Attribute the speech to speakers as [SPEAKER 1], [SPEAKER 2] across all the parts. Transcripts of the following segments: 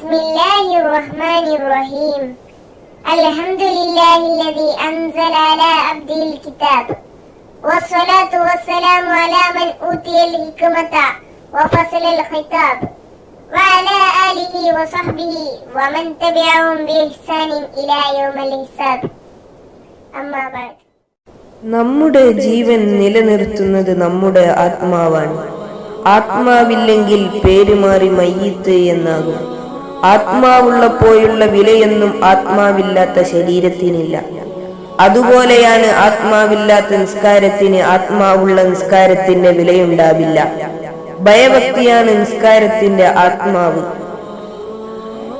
[SPEAKER 1] بسم الله الرحمن الرحيم الحمد لله الذي أنزل على عبده الكتاب والصلاة والسلام على من أوتي الحكمة وفصل الخطاب وعلى آله وصحبه ومن تبعهم بإحسان إلى يوم الحساب أما بعد
[SPEAKER 2] നമ്മുടെ ജീവൻ നിലനിർത്തുന്നത് നമ്മുടെ ആത്മാവാണ് ആത്മാവില്ലെങ്കിൽ പേരുമാറി മയ്യത്ത് എന്നാകും ആത്മാവുള്ളപ്പോഴുള്ള വിലയെന്നും ആത്മാവില്ലാത്ത ശരീരത്തിനില്ല. അതുപോലെയാണ് ആത്മാവില്ലാത്ത നിസ്കാരത്തിന് ആത്മാവുള്ള നിസ്കാരത്തിന്റെ വിലയുണ്ടാവില്ല. ഭയഭക്തിയാണ് നിസ്കാരത്തിന്റെ ആത്മാവ്.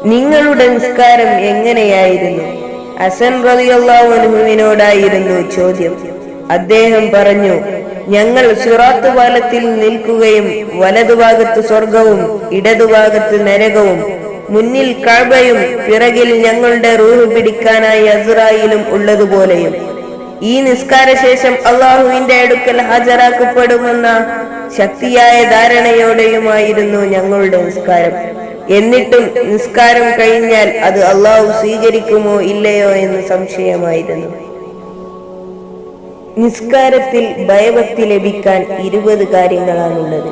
[SPEAKER 2] നിങ്ങളുടെ നിസ്കാരം എങ്ങനെയായിരുന്നു? അസൻ റളിയല്ലാഹുവിനോടായിരുന്നു ചോദ്യം. അദ്ദേഹം പറഞ്ഞു ഞങ്ങൾ സുറാത്ത് പാലത്തിൽ നിൽക്കുകയും വലതുഭാഗത്ത് സ്വർഗവും ഇടതുഭാഗത്ത് നരകവും മുന്നിൽ കഴബയും പിറകിൽ ഞങ്ങളുടെ റൂഹ് പിടിക്കാനായി അസുറായിലും ഉള്ളതുപോലെയും. ഈ നിസ്കാരശേഷം അള്ളാഹുവിന്റെ അടുക്കൽ ഹാജരാക്കപ്പെടുമെന്ന ശക്തിയായ ധാരണയോടെയുമായിരുന്നു ഞങ്ങളുടെ നിസ്കാരം. എന്നിട്ടും നിസ്കാരം കഴിഞ്ഞാൽ അത് അള്ളാഹു സ്വീകരിക്കുമോ ഇല്ലയോ എന്ന് സംശയമായിരുന്നു. നിസ്കാരത്തിൽ ഭയഭക്തി ലഭിക്കാൻ ഇരുപത് കാര്യങ്ങളാണുള്ളത്.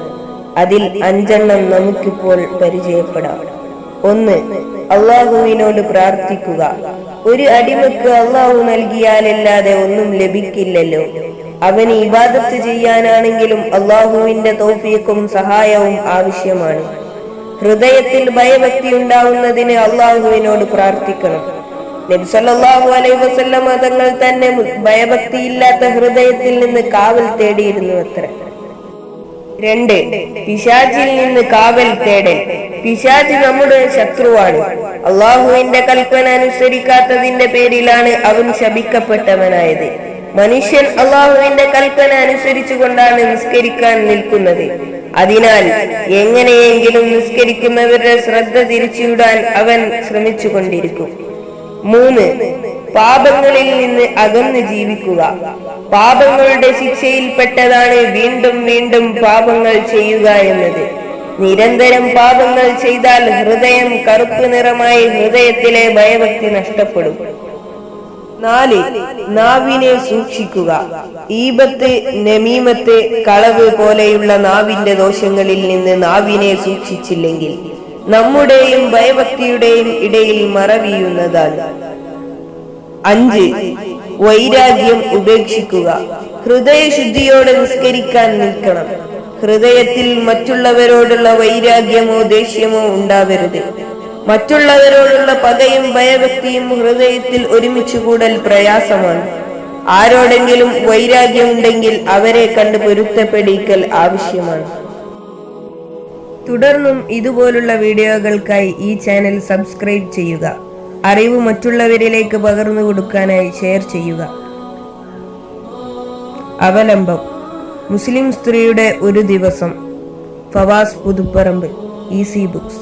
[SPEAKER 2] അതിൽ അഞ്ചെണ്ണം നമുക്കിപ്പോൾ പരിചയപ്പെടാം. ഒന്ന് അള്ളാഹുവിനോട് പ്രാർത്ഥിക്കുക. ഒരു അടിമക്ക് അള്ളാഹു നൽകിയാലല്ലാതെ ഒന്നും ലഭിക്കില്ലല്ലോ. അവന് ഇബാദത്ത് ചെയ്യാനാണെങ്കിലും അള്ളാഹുവിന്റെ തോഫിയക്കും സഹായവും ആവശ്യമാണ്. ഹൃദയത്തിൽ ഭയഭക്തി ഉണ്ടാവുന്നതിന് അള്ളാഹുവിനോട് പ്രാർത്ഥിക്കണം. നബ്സല്ലാഹു അലൈ വസല്ലമ തങ്ങൾ തന്നെ ഭയഭക്തിയില്ലാത്ത ഹൃദയത്തിൽ നിന്ന് കാവൽ തേടിയിരുന്നു അത്ര. രണ്ട് പിശാചിൽ നിന്ന് കാവൽ തേടൽ. പിശാച് നമ്മുടെ ശത്രുവാണ്. അള്ളാഹുവിന്റെ കൽപ്പന അനുസരിക്കാത്തതിന്റെ പേരിലാണ് അവൻ ശപിക്കപ്പെട്ടവനായത്. മനുഷ്യൻ അള്ളാഹുവിന്റെ കൽപ്പന അനുസരിച്ചുകൊണ്ടാണ് നിസ്കരിക്കാൻ നിൽക്കുന്നത്. അതിനാൽ എങ്ങനെയെങ്കിലും നിസ്കരിക്കുന്നവരുടെ ശ്രദ്ധ തിരിച്ചുവിടാൻ അവൻ ശ്രമിച്ചു ശ്രമിച്ചുകൊണ്ടിരിക്കും. മൂന്ന് പാപങ്ങളിൽ നിന്ന് അകന്ന് ജീവിക്കുക. പാപങ്ങളുടെ ശിക്ഷയിൽപ്പെട്ടതാണ് വീണ്ടും വീണ്ടും പാപങ്ങൾ ചെയ്യുക എന്നത്. നിരന്തരം പാപങ്ങൾ ചെയ്താൽ ഹൃദയം കറുപ്പ് നിറമായി ഹൃദയത്തിലെ ഭയഭക്തി നഷ്ടപ്പെടും. നാല് നാവിനെ സൂക്ഷിക്കുക. ഈപത്ത് നമീമത്ത് കളവ് പോലെയുള്ള നാവിന്റെ ദോഷങ്ങളിൽ നിന്ന് നാവിനെ സൂക്ഷിച്ചില്ലെങ്കിൽ നമ്മുടെയും ഭയഭക്തിയുടെയും ഇടയിൽ മറവിയുന്നതാണ്. അഞ്ച് വൈരാഗ്യം ഉപേക്ഷിക്കുക. ഹൃദയശുദ്ധിയോടെ നിസ്കരിക്കാൻ നിൽക്കണം. ഹൃദയത്തിൽ മറ്റുള്ളവരോടുള്ള വൈരാഗ്യമോ ദേഷ്യമോ ഉണ്ടാവരുത്. മറ്റുള്ളവരോടുള്ള പകയും ഭയഭക്തിയും ഹൃദയത്തിൽ ഒരുമിച്ച് കൂടൽ പ്രയാസമാണ്. ആരോടെങ്കിലും വൈരാഗ്യമുണ്ടെങ്കിൽ അവരെ കണ്ട് പൊരുത്തപ്പെടിക്കൽ ആവശ്യമാണ്. തുടർന്നും ഇതുപോലുള്ള വീഡിയോകൾക്കായി ഈ ചാനൽ സബ്സ്ക്രൈബ് ചെയ്യുക. അറിവ് മറ്റുള്ളവരിലേക്ക് പകർന്നു കൊടുക്കാനായി ഷെയർ ചെയ്യുക. അവലംബം. മുസ്ലിം സ്ത്രീയുടെ ഒരു ദിവസം Fawaz Puthupparambu E C books